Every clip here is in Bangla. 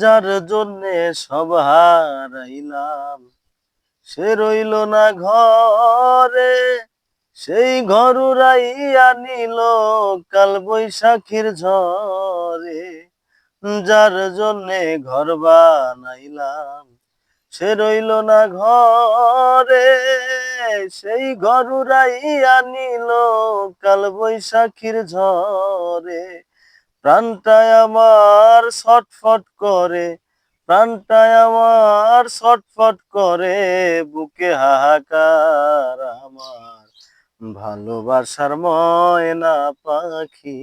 যার জন্যে সব হারাইলাম। সে রইল না ঘরে, সেই ঘর উড়াইয়া নিল কাল বৈশাখীর ঝরে যার জন্যে ঘর বানাইলাম, সে রইল না ঘরে, সেই ঘর উড়াইয়া নিল কাল বৈশাখীর ঝরে প্রাণটায় আমার ছটফট করে প্রাণটায় আমার ছটফট করে, বুকে হাহাকার আমার। ভালোবাসার ময়না পাখি,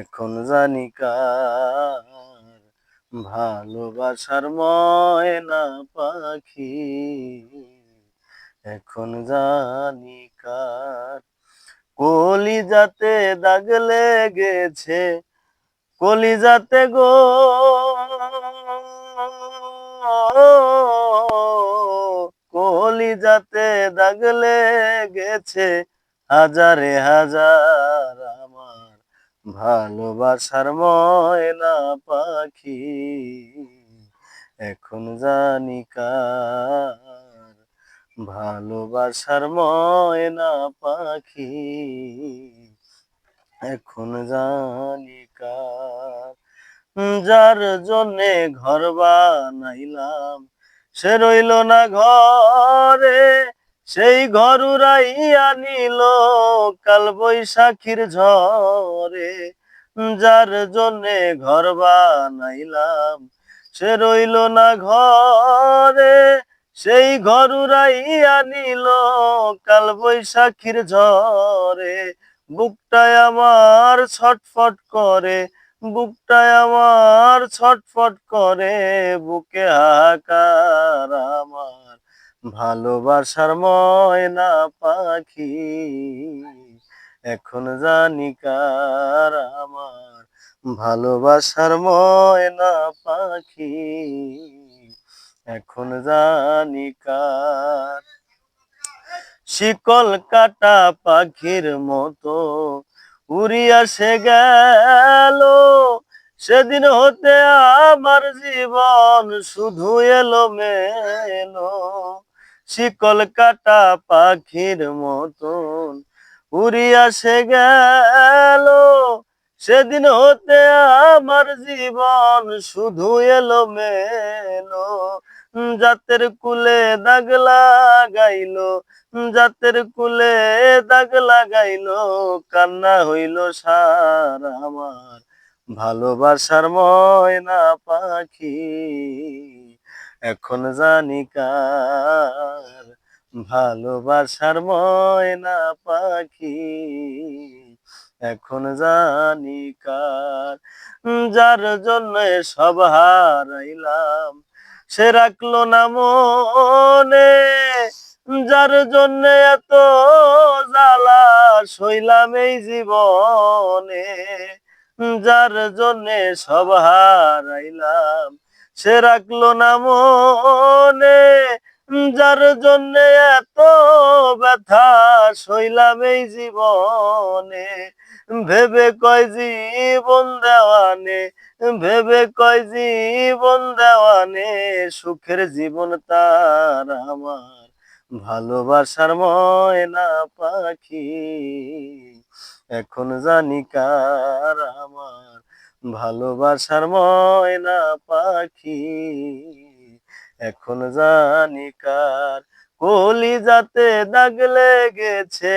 এখন জানি কার। ভালোবাসার ময়না পাখি, এখন জানি কার। কলিজাতে দাগ লেগেছে, কলিজাতে গো। কলিজাতে দাগ লেগেছে, হাজারে হাজার আমার ভালোবাসার ময়না পাখি। এখন জানি কার ভালোবাসার ময়না পাখি, এখন জানি কার। যার জন্যে ঘর বানাইলাম, সে রইল না ঘরে, সেই ঘর উড়াইয়া নিল কাল বৈশাখীর ঝরে যার জন্যে ঘর বানাইলাম, সে রইল না ঘরে সেই ঘর উড়াইয়া নিল কাল বৈশাখীর ঝরে বুকটায় আমার ছটফট করে, বুকটায় আমার ছটফট করে, বুকে আকার আমার। ভালোবাসার ময়না পাখি, এখন জানি কার আমার। ভালোবাসার ময়না পাখি। এখন জানি কার? শিকল কাটা পাখির মতো উড়িয়া সে গেল। সেদিন হতে আমার জীবন শুধু এলো মেলো শিকল কাটা পাখির মতন উড়িয়া সে গেল। সেদিন হতে আমার জীবন শুধু এলো মেলো জাতের কুলে দাগ লাগাইলো, জাতের কুলে দাগ লাগাইলো, কান্না হইল সার আমার। ভালোবাসার ময়না পাখি, এখন জানি কার। ভালোবাসার ময়না পাখি। এখন জানি কার। যার জন্য সব হারাইলাম, সে রাখল না মনে। যার জন্য এত জ্বালা সইলাম এই জীবনে। যার জন্যে সব হারাইলাম, সে রাখল না মনে। যার জন্যে এত ব্যথা সইলাম এই জীবনে। ভেবে কয় জীবন দেওয়ানে, ভেবে কয় জীবন দেওয়ানে, সুখের জীবন তার আমার, ভালোবাসার ময়না পাখি, এখন জানি কার আমার, ভালোবাসার ময়না পাখি, এখন জানি কার কলি যাতে দাগ লেগেছে